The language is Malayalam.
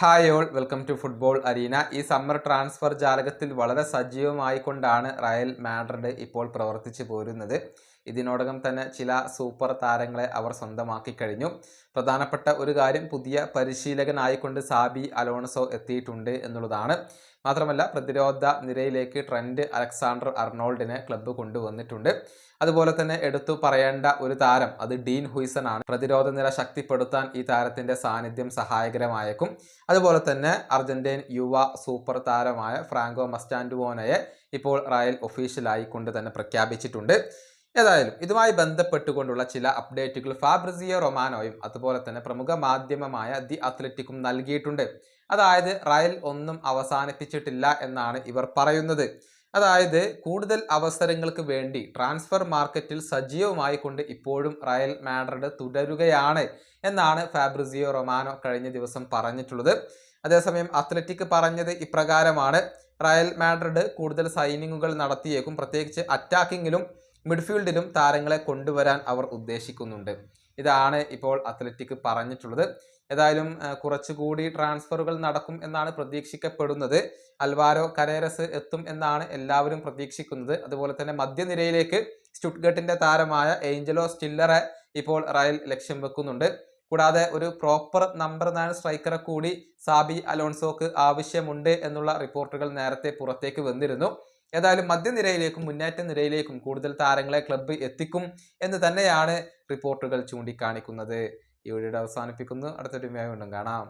Hi all welcome to football arena ഈ സമ്മർ ട്രാൻസ്ഫർ ജാലകത്തിൽ വളരെ സജീവമായിക്കൊണ്ടാണ് റയൽ മാഡ്രിഡ് ഇപ്പോൾ പ്രവർത്തിച്ചു പോരുന്നത്. ഇതിനോടകം തന്നെ ചില സൂപ്പർ താരങ്ങളെ അവർ സ്വന്തമാക്കി കഴിഞ്ഞു. പ്രധാനപ്പെട്ട ഒരു കാര്യം പുതിയ പരിശീലകനായിക്കൊണ്ട് സാബി അലോൺസോ എത്തിയിട്ടുണ്ട് എന്നുള്ളതാണ്. മാത്രമല്ല പ്രതിരോധ നിരയിലേക്ക് ട്രെൻഡ് അലക്സാണ്ടർ അർണോൾഡിനെ ക്ലബ്ബ് കൊണ്ടുവന്നിട്ടുണ്ട്. അതുപോലെ തന്നെ എടുത്തു പറയേണ്ട ഒരു താരം അത് ഡീൻ ഹുയ്സൺ ആണ് പ്രതിരോധ നിര ശക്തിപ്പെടുത്താൻ ഈ താരത്തിന്റെ സാന്നിധ്യം സഹായകരമായേക്കും. അതുപോലെ തന്നെ അർജന്റീൻ യുവ സൂപ്പർ താരമായ ഫ്രാങ്കോ മസ്റ്റാൻഡുവോനയെ ഇപ്പോൾ റയൽ ഒഫീഷ്യലായി കൊണ്ട് തന്നെ പ്രഖ്യാപിച്ചിട്ടുണ്ട്. ഏതായാലും ഇതുമായി ബന്ധപ്പെട്ടുകൊണ്ടുള്ള ചില അപ്ഡേറ്റുകൾ ഫാബ്രിസിയോ റൊമാനോയും അതുപോലെ തന്നെ പ്രമുഖ മാധ്യമമായ ദി അത്ലറ്റിക്കും നൽകിയിട്ടുണ്ട്. അതായത് റയൽ ഒന്നും അവസാനിപ്പിച്ചിട്ടില്ല എന്നാണ് ഇവർ പറയുന്നത്. അതായത് കൂടുതൽ അവസരങ്ങൾക്ക് വേണ്ടി ട്രാൻസ്ഫർ മാർക്കറ്റിൽ സജീവമായി കൊണ്ട് ഇപ്പോഴും റയൽ മാഡ്രിഡ് തുടരുകയാണ് എന്നാണ് ഫാബ്രിസിയോ റൊമാനോ കഴിഞ്ഞ ദിവസം പറഞ്ഞിട്ടുള്ളത്. അതേസമയം അത്ലറ്റിക് പറഞ്ഞത് ഇപ്രകാരമാണ്. റയൽ മാഡ്രിഡ് കൂടുതൽ സൈനിങ്ങുകൾ നടത്തിയേക്കും. പ്രത്യേകിച്ച് അറ്റാക്കിങ്ങിലും മിഡ്ഫീൽഡിലും താരങ്ങളെ കൊണ്ടുവരാൻ അവർ ഉദ്ദേശിക്കുന്നുണ്ട്. ഇതാണ് ഇപ്പോൾ അത്ലറ്റിക് പറഞ്ഞിട്ടുള്ളത്. ഏതായാലും കുറച്ചുകൂടി ട്രാൻസ്ഫറുകൾ നടക്കും എന്നാണ് പ്രതീക്ഷിക്കപ്പെടുന്നത്. അൽവാരോ കരേരസ് എത്തും എന്നാണ് എല്ലാവരും പ്രതീക്ഷിക്കുന്നത്. അതുപോലെ തന്നെ മധ്യനിരയിലേക്ക് സ്റ്റുട്ട്ഗട്ടിന്റെ താരമായ ഏഞ്ചലോ സ്റ്റില്ലറെ ഇപ്പോൾ റയൽ ലക്ഷ്യം വെക്കുന്നുണ്ട്. കൂടാതെ ഒരു പ്രോപ്പർ നമ്പർ നയൻ സ്ട്രൈക്കറെ കൂടി സാബി അലോൺസോക്ക് ആവശ്യമുണ്ട് എന്നുള്ള റിപ്പോർട്ടുകൾ നേരത്തെ പുറത്തേക്ക് വന്നിരുന്നു. ഏതായാലും മധ്യനിരയിലേക്കും മുന്നേറ്റ നിരയിലേക്കും കൂടുതൽ താരങ്ങളെ ക്ലബ്ബ് എത്തിക്കും എന്ന് തന്നെയാണ് റിപ്പോർട്ടുകൾ ചൂണ്ടിക്കാണിക്കുന്നത്. ഈ വീഡിയോ അവസാനിപ്പിക്കുന്നു. അടുത്തൊരു വീണ്ടും കാണാം.